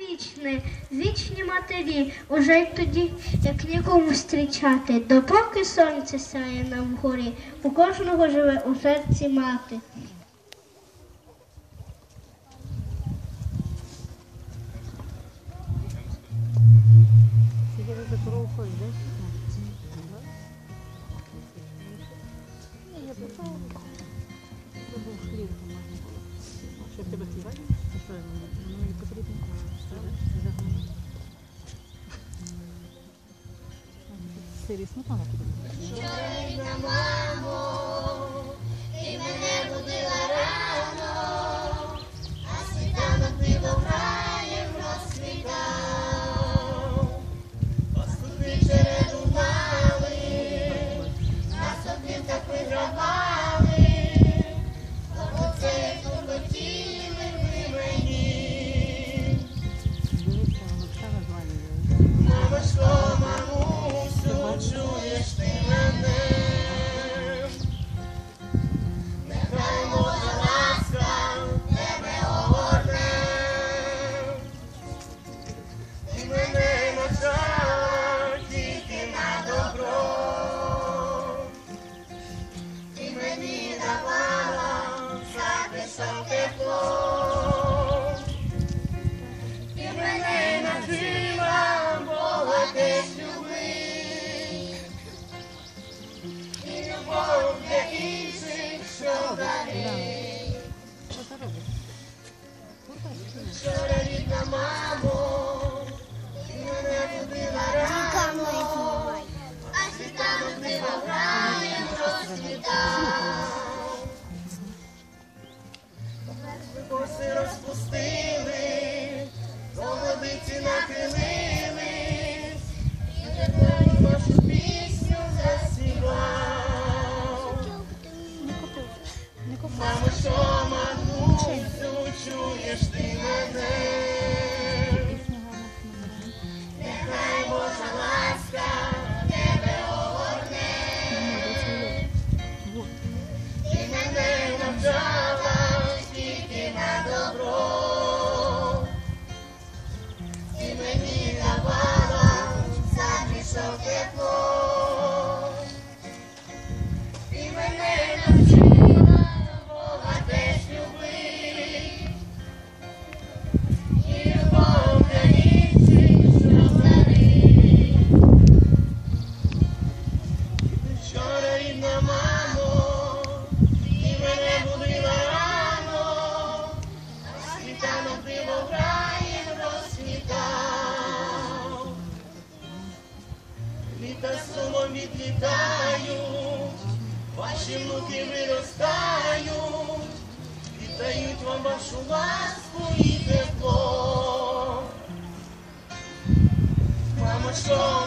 вічне, вічні матері, уже й тоді, як нікому зустрічати, допоки сонце сяє на вгорі, у кожного живе у серці мати. Сиділи за корову ходить, да? Ні, я питала. Це був хліб можна було. Що в тебе хліба? А що, ну, мені потрібно? Правда? Загнути. Ти робиш? Відлітають, ваші внуки виростають, віддають вам вашу ласку і тепло. Мамо, що